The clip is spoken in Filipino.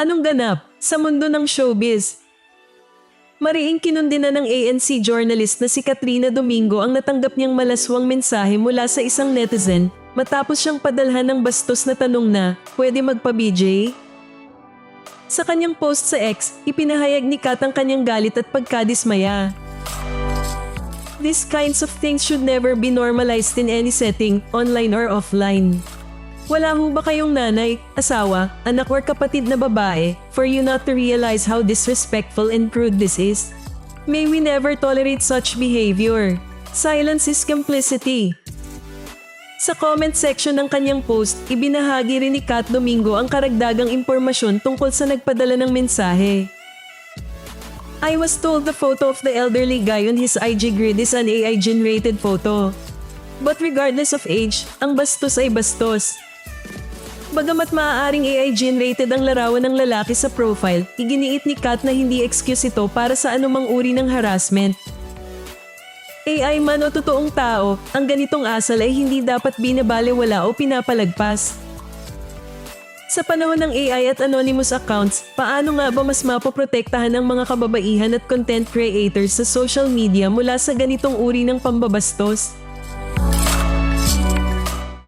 Anong ganap sa mundo ng showbiz? Mariing kinundi na ng ANC journalist na si Katrina Domingo ang natanggap niyang malaswang mensahe mula sa isang netizen matapos siyang padalhan ng bastos na tanong na, pwede magpa-BJ? Sa kanyang post sa X, ipinahayag ni Kat ang kanyang galit at pagkadismaya. These kinds of things should never be normalized in any setting, online or offline. Wala ho ba kayong nanay, asawa, anak or kapatid na babae for you not to realize how disrespectful and crude this is? May we never tolerate such behavior. Silence is complicity. Sa comment section ng kanyang post, ibinahagi rin ni Kat Domingo ang karagdagang impormasyon tungkol sa nagpadala ng mensahe. I was told the photo of the elderly guy on his IG grid is an AI-generated photo. But regardless of age, ang bastos ay bastos. Bagamat maaaring AI-generated ang larawan ng lalaki sa profile, iginiit ni Kat na hindi excuse ito para sa anumang uri ng harassment. AI man o totoong tao, ang ganitong asal ay hindi dapat binabalewala o pinapalagpas. Sa panahon ng AI at anonymous accounts, paano nga ba mas mapoprotektahan ang mga kababaihan at content creators sa social media mula sa ganitong uri ng pambabastos?